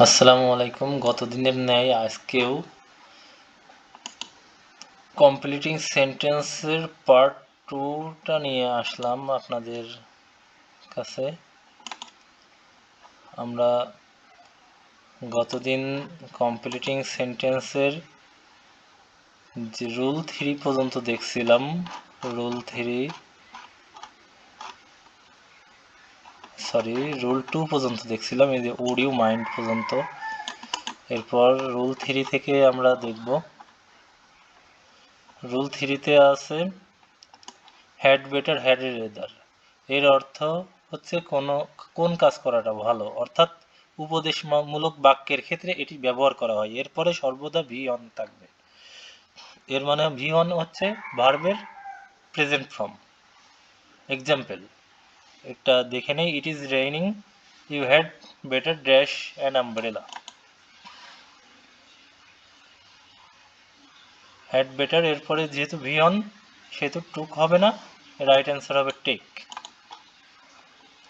আসসালামু আলাইকুম। গত দিনের ন্যায় আজকেও কমপ্লিটিং সেন্টেন্সের পার্ট টুটা নিয়ে আসলাম আপনাদের কাছে। আমরা গতদিন কমপ্লিটিং সেন্টেন্সের যে রুল থ্রি পর্যন্ত দেখছিলাম। Rule three sorry rule two পর্যন্ত দেখছিলাম, এই যে ওডিও মাইন্ড পর্যন্ত। এরপর রুল থ্রি থেকে আমরা দেখব। রুল থ্রিতে আছে হ্যাড বেটার হ্যাড রেদার এর অর্থ হচ্ছে কোনো, কোন কাজ করাটা ভালো। অর্থাৎ উপদেশমূলক বাক্যের ক্ষেত্রে এটি ব্যবহার করা হয়। এরপরে সর্বদা ভি অন থাকবে। এর মানে ভি অন হচ্ছে ভার্বের প্রেজেন্ট ফর্ম এক্সাম্পল একটা দেখে নেই it is raining you had better dash and umbrella had better এরপরে যেহেতু ভি অন সেহেতু টুক হবে না রাইট অ্যান্সার হবে টেক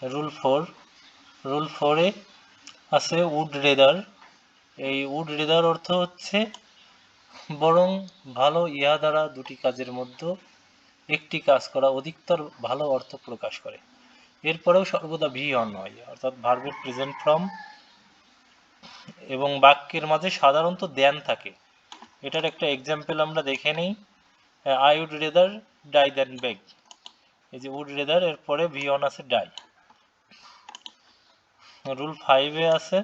রুল ফোর রুল ফোরে আছে উড রেদার এই উড রেদার অর্থ হচ্ছে বরং ভালো ইহা দ্বারা দুটি কাজের মধ্যে একটি কাজ করা, অধিকতর ভালো অর্থ প্রকাশ করে। এরপরেও সর্বদা ভি অন হয় অর্থাৎ ভার্বের প্রেজেন্ট ফর্ম এবং বাক্যের মাঝে সাধারণত দেন থাকে। এটার একটা এক্সাম্পল আমরা দেখে নিই। I would rather die than beg এই যে উড রেদার এরপরে ভি অন আছে ডাই রুল ফাইভে আছে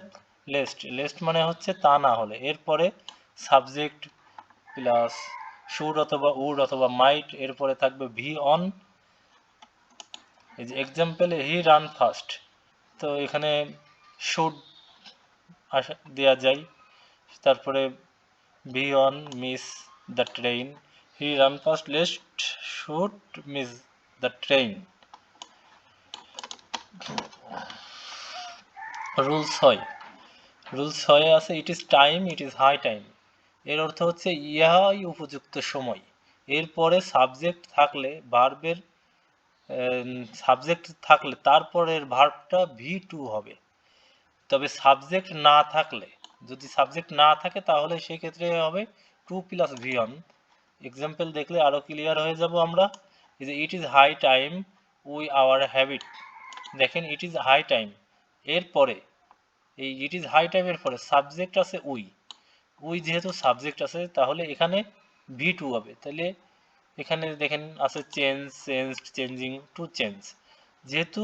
লেস্ট লেস্ট মানে হচ্ছে তা না হলে। এরপরে সাবজেক্ট প্লাস শুড অথবা উড অথবা মাইট এরপরে থাকবে ভি অন। এই যে এক্সাম্পলে হি রান ফাস্ট তো এখানে শুড আসা দেওয়া যায়। তারপরে V one miss the train he ran fast lest should miss the train rule ছয় রুল ছয়ে আছে it is time it is high time এর অর্থ হচ্ছে ইহাই উপযুক্ত সময়। এরপরে সাবজেক্ট থাকলে ভার্বের সাবজেক্ট থাকলে তারপরের ভার্বটা ভি টু হবে। তবে সাবজেক্ট না থাকলে, যদি সাবজেক্ট না থাকে তাহলে সেই ক্ষেত্রে হবে to plus V one example দেখলে আরও ক্লিয়ার হয়ে যাব আমরা যে it is high time we our habit দেখেন ইট ইজ হাই টাইম এরপরে, এই ইট ইজ হাই টাইমের পরে সাবজেক্ট আছে উই উই যেহেতু সাবজেক্ট আছে, তাহলে এখানে ভি টু হবে। তাহলে এখানে দেখেন আছে change change changing to change যেহেতু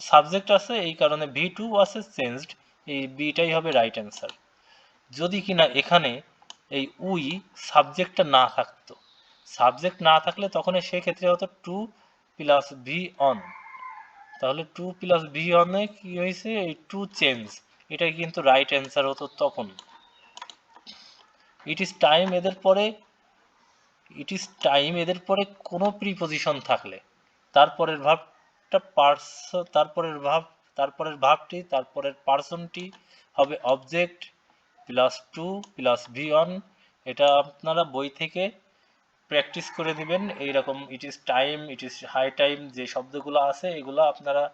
সাবজেক্ট আছে, এই কারণে ভি টু আছে চেঞ্জড এই বিটাই হবে রাইট অ্যান্সার যদি কিনা এখানে এই উই সাবজেক্টটা না থাকতো সাবজেক্ট না থাকলে তখন সেক্ষেত্রে হতো টু প্লাস ভি অন তাহলে টু প্লাস ভি অনে কি হয়েছে? এই টু চেঞ্জ এটা কিন্তু রাইট অ্যান্সার হতো তখন। ইট ইজ টাইম এদের পরে ইট ইজ টাইম এদের পরে কোনো প্রিপোজিশন থাকলে। তারপরের ভাবটা পার্স তারপরের ভাব তারপরের ভাবটি, তারপরের পার্সনটি হবে object plus to plus V one এটা আপনারা বই থেকে প্র্যাকটিস করে দিবেন। এইরকম it is time it is high time যে শব্দগুলো আছে, এগুলো আপনারা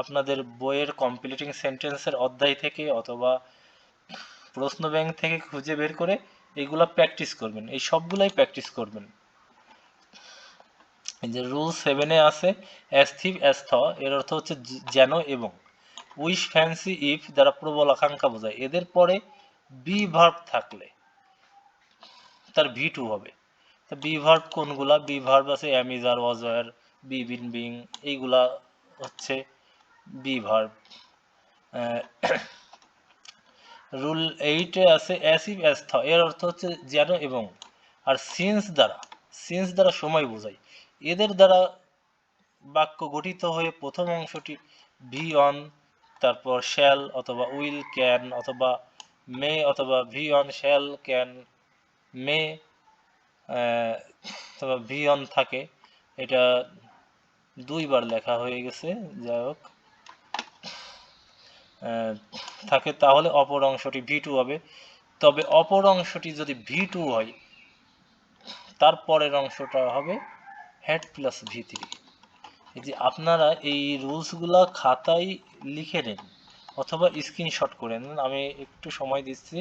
আপনাদের বইয়ের কমপ্লিটিং সেন্টেন্সের অধ্যায় থেকে অথবা প্রশ্ন ব্যাংক থেকে খুঁজে বের করে এইগুলা প্র্যাকটিস করবেন। এই সবগুলাই প্র্যাকটিস করবেন। যে রুল সেভেনে আছে অ্যাস্থিভ অ্যাস্থ এর অর্থ হচ্ছে যেন এবং। উইশ ফ্যান্সি ইফ যারা প্রবল আকাঙ্ক্ষা বোঝায়। এদের পরে বি ভার্ব থাকলে তার ভি টু হবে। তা বি ভার্ব কোনগুলা বি ভার্ব আছে am is are was were be been being এইগুলা হচ্ছে বি ভার্ব রুল এইটে আছে অ্যাসিভ থ এর অর্থ হচ্ছে যেন এবং। আর সিন্স দ্বারা সিন্স দ্বারা সময় বোঝায়। এদের দ্বারা বাক্য গঠিত হয়ে প্রথম অংশটি ভি অন তারপর শ্যাল অথবা উইল ক্যান অথবা মে অথবা V one shall can may অথবা ভি অন থাকে। এটা দুইবার লেখা হয়ে গেছে, যাই হোক। থাকে, তাহলে অপর অংশটি ভি টু হবে। তবে অপর অংশটি যদি ভি টু হয় তারপরের অংশটা হবে হ্যাড প্লাস ভি থ্রি এই যে আপনারা এই রুলসগুলা খাতায় লিখে নেন, অথবা স্ক্রিনশট করে নিন। আমি একটু সময় দিচ্ছি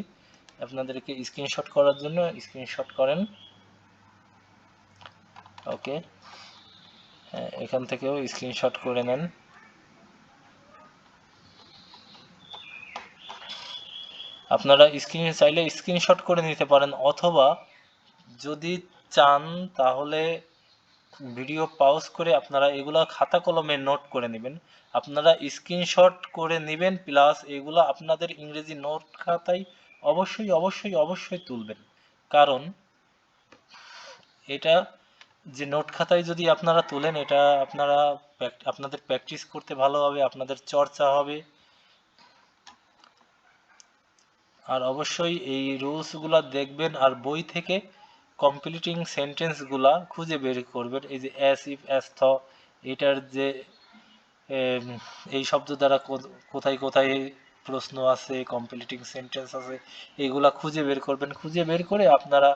আপনাদেরকে স্ক্রিনশট করার জন্য। স্ক্রিনশট করেন। ওকে এখান থেকেও স্ক্রিনশট করে নেন। আপনারা স্ক্রিন চাইলে স্ক্রিনশট করে নিতে পারেন, অথবা যদি চান তাহলে ভিডিও পাউজ করে আপনারা এগুলা খাতা কলমে নোট করে নেবেন। আপনারা স্ক্রিনশট করে নেবেন প্লাস এগুলো আপনাদের ইংরেজি নোট খাতায় অবশ্যই অবশ্যই অবশ্যই তুলবেন। কারণ এটা যে নোট খাতায় যদি আপনারা তোলেন, এটা আপনারা আপনাদের প্র্যাকটিস করতে ভালো হবে, আপনাদের চর্চা হবে। আর অবশ্যই এই রুলসগুলো দেখবেন আর বই থেকে কমপ্লিটিং সেন্টেন্সগুলা খুঁজে বের করবেন। এই যে অ্যাস ইফ অ্যাস থ এটার যে এই শব্দ দ্বারা কোথায় কোথায় প্রশ্ন আছে কমপ্লিটিং সেন্টেন্স আছে এইগুলা খুঁজে বের করবেন। খুঁজে বের করে আপনারা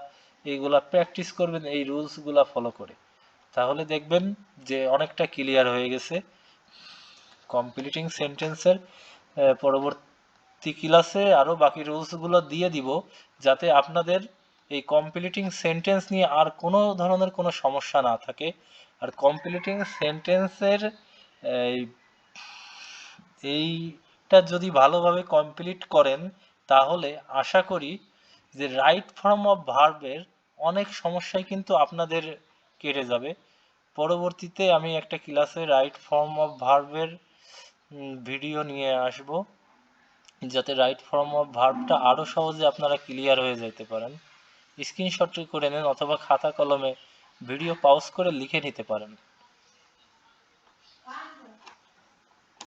এইগুলা প্র্যাকটিস করবেন, এই রুলসগুলা ফলো করে। তাহলে দেখবেন যে অনেকটা ক্লিয়ার হয়ে গেছে। কমপ্লিটিং সেন্টেন্সের পরবর্তী ক্লাসে আরও বাকি রুলসগুলো দিয়ে দিব যাতে আপনাদের এই কমপ্লিটিং সেন্টেন্স নিয়ে আর কোনো ধরনের কোনো সমস্যা না থাকে। আর কমপ্লিটিং সেন্টেন্সের এইটা যদি ভালোভাবে কমপ্লিট করেন, তাহলে আশা করি যে রাইট ফর্ম অফ ভার্বের অনেক সমস্যাই কিন্তু আপনাদের কেটে যাবে। পরবর্তীতে আমি একটা ক্লাসে রাইট ফর্ম অফ ভার্বের ভিডিও নিয়ে আসব। যাতে রাইট ফর্ম অফ ভার্বটা আরও সহজে আপনারা ক্লিয়ার হয়ে যেতে পারেন। স্ক্রিনশটটি করে নেন অথবা খাতা কলমে ভিডিও পাউজ করে লিখে নিতে পারেন।